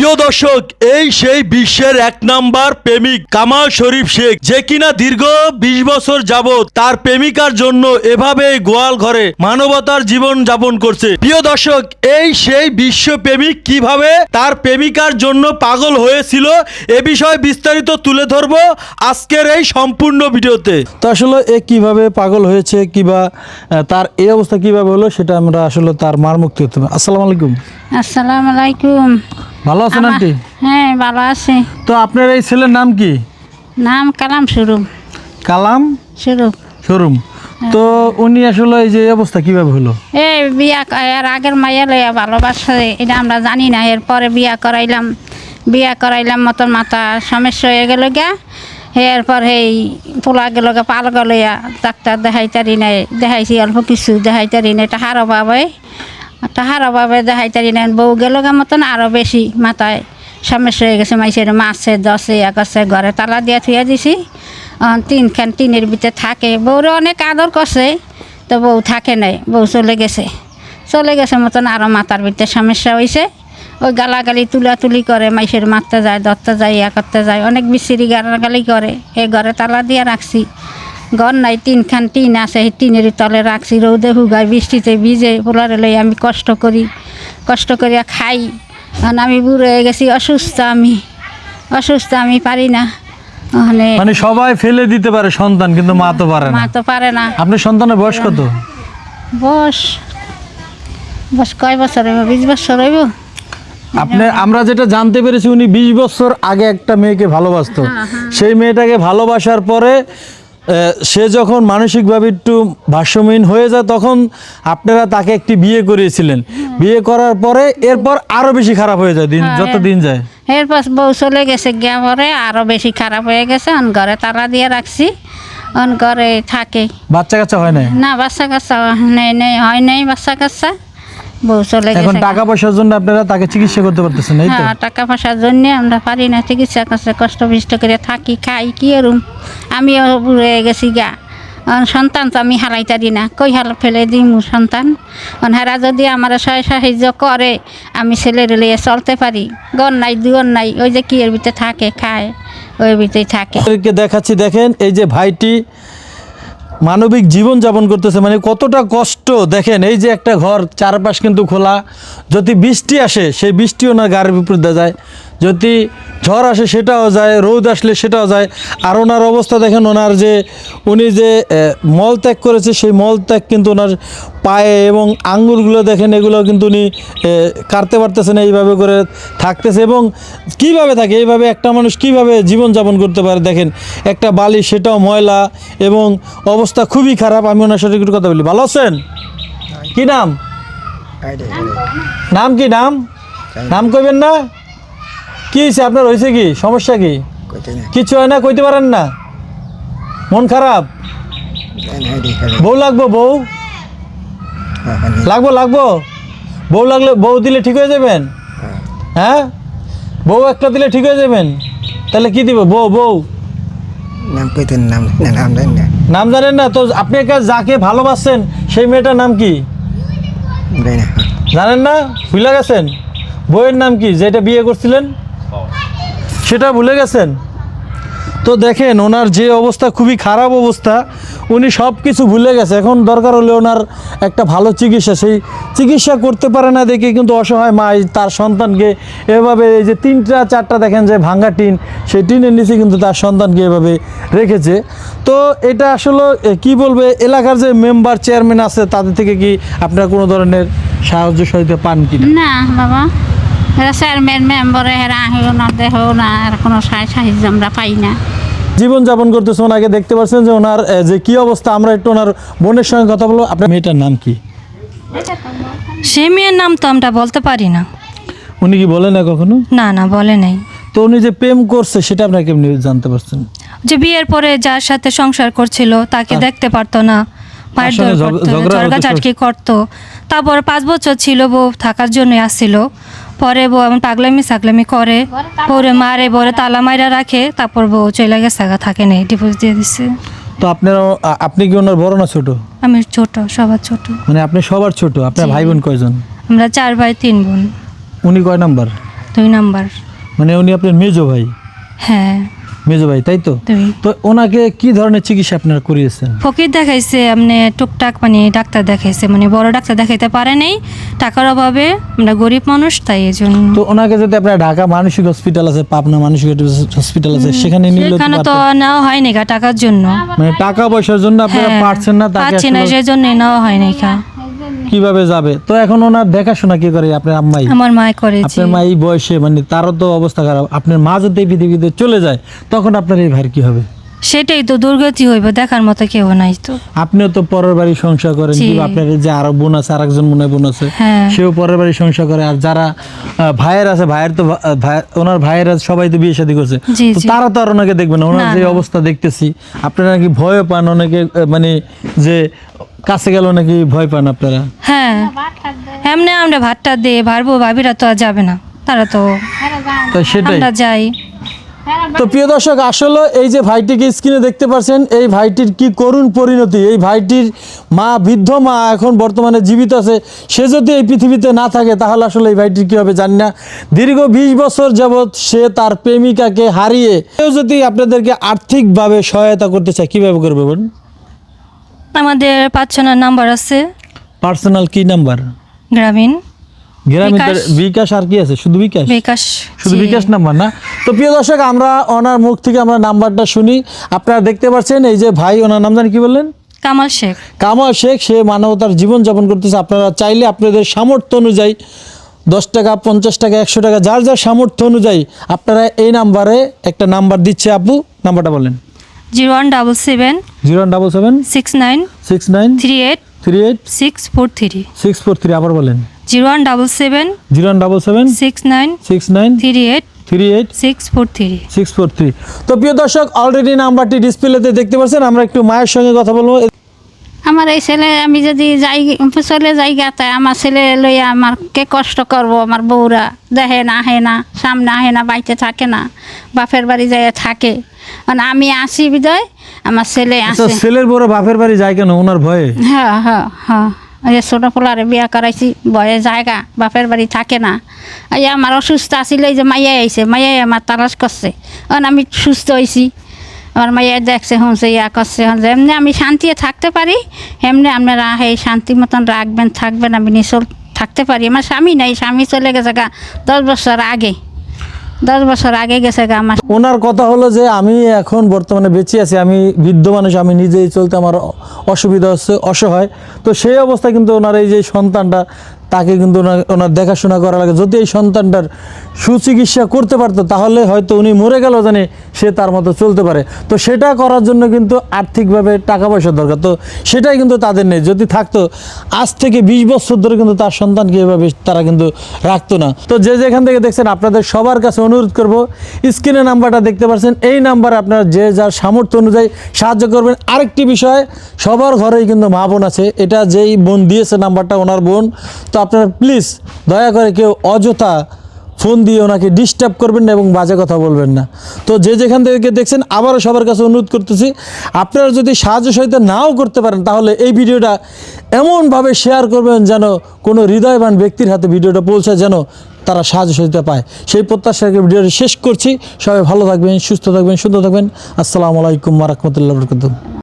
প্রিয় দর্শক এই সেই বিশ্বের এক নাম্বার প্রেমিক কামাল শরীফ শেখ যে কিনা দীর্ঘ বিশ বছর যাবত তার প্রেমিকার জন্য এভাবে গোয়াল ঘরে মানবতার জীবন যাপন করছে। প্রিয় দর্শক এই সেই বিশ্ব প্রেমিক কীভাবে তার প্রেমিকার জন্য পাগল হয়েছিল এ বিষয়ে বিস্তারিত তুলে ধরবো আজকের এই সম্পূর্ণ ভিডিওতে। তো আসলে এ কীভাবে পাগল হয়েছে কিবা তার এই অবস্থা কীভাবে হলো সেটা আমরা আসলে তার মার মুক্তি হতে আসসালামু আলাইকুম। আসসালামু আলাইকুম। ভালো আছেন আন্টি? হ্যাঁ ভালো আছি। তো আপনার এই ছেলের নাম কি? নাম কালাম শুরু কালাম শুরু শোরুম তো উনি আসলে এই যে অবস্থা কীভাবে হলো? এই বিয়া এর আগের মাইয়া লইয়া ভালোবাসা এটা আমরা জানি না। এরপরে বিয়া করাইলাম। বিয়া করাইলাম মতন মাথা সমস্যা হয়ে গেল গা। এরপর এই পোলা গেল গা পাল গলইয়া ডাক্তার দেখাইতারি নাই দেখাইছি অল্প কিছু দেখাইতারি নাই টাহার অভাবে টাহার অভাবে দেখাইতারি নাই। বউ গেল মতন আরও বেশি মাথায়। সমস্যা হয়ে গেছে মাইসের মাছে দশে এগাছে ঘরে তালা দিয়ে থুয়ে দিছি। তিনখান টিনের ভিতরে থাকে। বউরে অনেক আদর করছে, তো বউ থাকে নাই, বউ চলে গেছে। চলে গেছে মতন আরও মাথার ভিতরে সমস্যা হয়েছে ওই গালাগালি, তুলাতুলি করে, মাইসের মারতে যায়, ধরতে যায়, ইয়া করতে যায়, অনেক বিচ্ছিরি গালাগালি করে। এই ঘরে তালা দিয়ে রাখছি। ঘর নাই তিনখান টিন আছে সেই টিনের তলে রাখছি রৌদে হুগায় বৃষ্টিতে ভিজে পোলারে লই আমি কষ্ট করি কষ্ট করিয়া খাই। কারণ আমি বুড়ো হয়ে গেছি অসুস্থ আমি অসুস্থ আমি পারি না। মানে সবাই ফেলে দিতে পারে সন্তান কিন্তু মা তো পারে মা না তো পারে না। আপনার সন্তানের বয়স কত? বস বস কয় বছর হইব? বিশ বছর হইব? আপনি আমরা যেটা জানতে পেরেছি উনি বিশ বছর আগে একটা মেয়েকে ভালোবাসতো। সেই মেয়েটাকে ভালোবাসার পরে সে যখন মানসিকভাবে একটু ভাষ্যমহীন হয়ে যায় তখন আপনারা তাকে একটি বিয়ে করিয়েছিলেন। বিয়ে করার পরে এরপর আরও বেশি খারাপ হয়ে যায় দিন যত দিন যায়। এরপর বউ চলে গেছে গিয়া পরে আরও বেশি খারাপ হয়ে গেছে অন ঘরে তালা দিয়ে রাখছি অন ঘরে থাকে। বাচ্চা কাচ্চা হয় না না বাচ্চা কাচ্চা নেই নেই হয় নাই বাচ্চা কাচ্চা। বউ চলে এখন গেছে। টাকা পয়সার জন্য আপনারা তাকে চিকিৎসা করতে পারতেছেন এই তো? হ্যাঁ টাকা পয়সার জন্য আমরা পারি না চিকিৎসা করছে কষ্ট বিষ্ট করে থাকি খাই কি এরম আমিও বুড়ে গেছি গা। সন্তান তো আমি হারাইতারি না। কই হাল ফেলে দিই মোর সন্তান? অন হারা যদি আমার সহায় সাহায্য করে আমি ছেলের লিয়ে চলতে পারি। গন নাই দুগন নাই ওই যে কি এর ভিতরে থাকে খায় ওই ভিতরেই থাকে। দেখাচ্ছি দেখেন এই যে ভাইটি মানবিক জীবন যাপন করতেছে মানে কতটা কষ্ট। দেখেন, এই যে একটা ঘর, চারপাশ কিন্তু খোলা। যদি বৃষ্টি আসে, সেই বৃষ্টি ওনার গাড়ির বিপরীতে যায়। যদি ঝড় আসে সেটাও যায় রোদ আসলে সেটাও যায়। আর ওনার অবস্থা দেখেন ওনার যে উনি যে মল ত্যাগ করেছে সেই মল ত্যাগ কিন্তু ওনার পায়ে এবং আঙ্গুরগুলো দেখেন এগুলো কিন্তু উনি কাটতে পারতেছে না এইভাবে করে থাকতেছে। এবং কীভাবে থাকে এইভাবে একটা মানুষ কীভাবে জীবনযাপন করতে পারে দেখেন একটা বালি সেটাও ময়লা এবং অবস্থা খুবই খারাপ। আমি ওনার সাথে একটু কথা বলি। ভালো আছেন? কি নাম? নাম কি নাম? নাম কইবেন না? কি হয়েছে? আপনার হয়েছে কি? সমস্যা কি? কিছু হয় না? কইতে পারেন না? মন খারাপ? বউ লাগবো বউ? লাগবো লাগবো? বউ লাগলে বউ দিলে ঠিক হয়ে যাবেন? হ্যাঁ। বউ একটা দিলে ঠিক হয়ে যাবেন? তাহলে কি দিব? বউ বউ? নাম কইতেন নাম নাম জানি না? নাম জানেন না? তো আপনি একা যাকে ভালোবাসছেন সেই মেয়েটার নাম কি? জানেন না? ভুলে গেছেন? বইয়ের নাম কি? যেটা বিয়ে করছিলেন? সেটা ভুলে গেছেন? তো দেখেন, ওনার যে অবস্থা খুবই খারাপ অবস্থা, উনি সব কিছু ভুলে গেছে। এখন দরকার হলে ওনার একটা ভালো চিকিৎসা, সেই চিকিৎসা করতে পারে না দেখে কিন্তু অসহায় মা তার সন্তানকে এভাবে এই যে তিনটা, চারটা দেখেন যে ভাঙ্গা টিন, সেই টিনের নিচে কিন্তু তার সন্তানকে এভাবে রেখেছে। তো এটা আসলে কি বলবে, এলাকার যে মেম্বার চেয়ারম্যান আছে, তাদের থেকে কি আপনারা কোনো ধরনের সাহায্য সহায়তা পান কি না, বাবা। এরা চেয়ারম্যান মেম্বরে আহিও না দেহও না আর কোনো সাহায্য সাহায্য আমরা পাই না। জীবন যাপন করতেছে ওনাকে দেখতে পাচ্ছেন যে ওনার যে কি অবস্থা আমরা একটু ওনার বোনের সঙ্গে কথা বলব। আপনার মেয়েটার নাম কি? সে মেয়ের নাম তো আমরা বলতে পারি না। উনি কি বলে না কখনো? না না বলে নাই। তো উনি যে প্রেম করছে সেটা আপনারা কেমনি জানতে পারছেন? যে বিয়ের পরে যার সাথে সংসার করছিল তাকে দেখতে পারতো না ঝগড়া হতো করতো। তারপর পাঁচ বছর ছিল বউ থাকার জন্য আসছিল। পরে বউ এমন পাগলামি সাগলামি করে পরে মারে পরে তালা মাইরা রাখে তারপর বউ চলে গেছে থাকে নেই ডিভোর্স দিয়ে দিছে। তো আপনার আপনি কি ওনার বড় না ছোট? আমি ছোট সবার ছোট। মানে আপনি সবার ছোট আপনার ভাই বোন কয়জন? আমরা চার ভাই তিন বোন। উনি কয় নাম্বার? দুই নাম্বার। মানে উনি আপনার মেজো ভাই? হ্যাঁ। মেজো ভাই তাই তো? তো ওনাকে কি ধরনের চিকিৎসা আপনারা করিয়েছেন? ফকির দেখাইছে আপনি টুকটাক মানে ডাক্তার দেখাইছে মানে বড় ডাক্তার দেখাইতে পারে নাই। টাকার অভাবে আমরা গরিব মানুষ তাই এই জন্য তো ওনাকে যদি আপনার ঢাকা মানসিক হসপিটাল আছে পাবনা মানসিক হসপিটাল আছে সেখানে নিলে তো সেখানে তো নেওয়া হয়নি গা টাকার জন্য। মানে টাকা পয়সার জন্য আপনারা হ্যাঁ, পারছেন না তাকে পাচ্ছি না সেই জন্য নেওয়া হয়নি কা কীভাবে যাবে? তো এখন ওনার দেখাশোনা কি করে? আপনার আম্মাই। আমার মা করে আপনার মা এই বয়সে মানে তারও তো অবস্থা খারাপ। আপনার মা যদি পৃথিবীতে চলে যায় তখন আপনার এই ভাইয়ের কি হবে? সেটাই তো দুর্গতি হইব দেখার মতো কেউ নাই তো আপনিও তো পরের বাড়ি সংসার করেন। কি আপনার যে আরও বোন আছে আরেকজন মনে বোন আছে হ্যাঁ। সেও পরের বাড়ি সংসার করে আর যারা ভাইয়ের আছে ভাইয়ের তো ওনার ভাইয়ের আছে সবাই তো বিয়ে শাদী করছে। তারা তো আর ওনাকে দেখবে না ওনার যে অবস্থা দেখতেছি আপনারা নাকি ভয় পান অনেকে মানে যে কাছে গেল নাকি ভয় পান আপনারা হ্যাঁ এমনি আমরা ভাতটা দিয়ে ভারবো ভাবিরা তো আর যাবে না তারা তো তো সেটাই আমরা যাই তো প্রিয় দর্শক আসলে এই যে ভাইটিকে স্ক্রিনে দেখতে পাচ্ছেন এই ভাইটির কি করুণ পরিণতি? এই ভাইটির মা বৃদ্ধ মা এখন বর্তমানে জীবিত আছে। সে যদি এই পৃথিবীতে না থাকে তাহলে আসলে এই ভাইটির কি হবে জানি না। দীর্ঘ বিশ বছর যাবৎ সে তার প্রেমিকাকে হারিয়ে কেউ যদি আপনাদেরকে আর্থিকভাবে সহায়তা করতে চায় কীভাবে করবে বোন আমাদের পাঁচজনের নাম্বার আছে। পার্সোনাল কি নাম্বার? গ্রামীণ। বিকাশ। আর কি আছে? শুধু বিকাশ? বিকাশ শুধু বিকাশ নাম্বার না? তো প্রিয় দর্শক আমরা ওনার মুখ থেকে আমরা নাম্বারটা শুনি। আপনারা দেখতে পাচ্ছেন এই যে ভাই ওনার নাম জানি কি বললেন? কামাল শেখ। কামাল শেখ সে মানবতার জীবন যাপন করতেছে। আপনারা চাইলে আপনাদের সামর্থ্য অনুযায়ী দশ টাকা পঞ্চাশ টাকা একশো টাকা যার যার সামর্থ্য অনুযায়ী আপনারা এই নাম্বারে একটা নাম্বার দিচ্ছে। আপু নাম্বারটা বলেন। Zero one double seven zero one double seven six nine six nine three eight three eight six four three. Six four three আবার বলেন। Zero one double seven zero double seven six nine six nine three eight three eight six four three six four three. তো প্রিয় দর্শক already নাম্বারটি ডিসপ্লেতে দেখতে পাচ্ছেন আমরা একটু মায়ের সঙ্গে কথা বলব। আমার এই ছেলে আমি যদি যাই চলে যাই গা তাই আমার ছেলে লইয়া আমার কে কষ্ট করব? আমার বউরা দেখে না আহে না সামনে আহে না বাড়িতে থাকে না বাপের বাড়ি যায় থাকে। মানে আমি আসি বিদয় আমার ছেলে আচ্ছা আসে। ছেলের বড় বাপের বাড়ি যায় কেন? ওনার ভয়ে? হ্যাঁ হ্যাঁ হ্যাঁ। যে ছোটো পোলারে বিয়া করাইছি, বয়ে জায়গা, বাপের বাড়ি থাকে না। এই আমার অসুস্থ আসিল এই যে মাইয়া আইছে, মাইয়াই আমার তালাশ করছে। কারণ আমি সুস্থ হয়েছি আমার মাইয়া দেখছে, শুনছে, ইয়া করছে হন এমনি আমি শান্তিতে থাকতে পারি, এমনি আপনারা এই শান্তি মতন রাখবেন, থাকবেন, আমি নিচল থাকতে পারি। আমার স্বামী নাই, স্বামী চলে গেছে গা, দশ বছর আগে। দশ বছর আগে গেছে আমার। ওনার কথা হলো যে আমি এখন বর্তমানে বেঁচে আছি, আমি বৃদ্ধ মানুষ, আমি নিজেই চলতে আমার অসুবিধা হচ্ছে, অসহায়। তো সেই অবস্থায় কিন্তু ওনার এই যে সন্তানটা তাকে কিন্তু ওনার দেখাশোনা করা লাগে। যদি এই সন্তানটার সুচিকিৎসা করতে পারতো, তাহলে হয়তো উনি মরে গেল জানে সে তার মতো চলতে পারে। তো সেটা করার জন্য কিন্তু আর্থিকভাবে টাকা পয়সা দরকার। তো সেটাই কিন্তু তাদের নেই। যদি থাকতো, আজ থেকে বিশ বছর ধরে কিন্তু তার সন্তানকে এভাবে তারা কিন্তু রাখতো না। তো যে যেখান থেকে দেখছেন, আপনাদের সবার কাছে অনুরোধ করব, স্ক্রিনে নাম্বারটা দেখতে পাচ্ছেন এই নাম্বারে আপনারা যে যার সামর্থ্য অনুযায়ী সাহায্য করবেন। আরেকটি বিষয়, সবার ঘরেই কিন্তু মা বোন আছে। এটা যেই বোন দিয়েছে নাম্বারটা, ওনার বোন। তো আপনারা প্লিজ দয়া করে কেউ অযথা ফোন দিয়ে ওনাকে ডিস্টার্ব করবেন না এবং বাজে কথা বলবেন না। তো যে যেখান থেকে দেখছেন, আবারও সবার কাছে অনুরোধ করতেছি, আপনারা যদি সাহায্য সহায়তা নাও করতে পারেন, তাহলে এই ভিডিওটা এমনভাবে শেয়ার করবেন যেন কোনো হৃদয়বান ব্যক্তির হাতে ভিডিওটা পৌঁছায়, যেন তারা সাহায্য সহায়তা পায়। সেই প্রত্যাশাকে ভিডিওটি শেষ করছি। সবাই ভালো থাকবেন, সুস্থ থাকবেন, সুন্দর থাকবেন। আসসালামু আলাইকুম রহমতুল্লাহ বরকত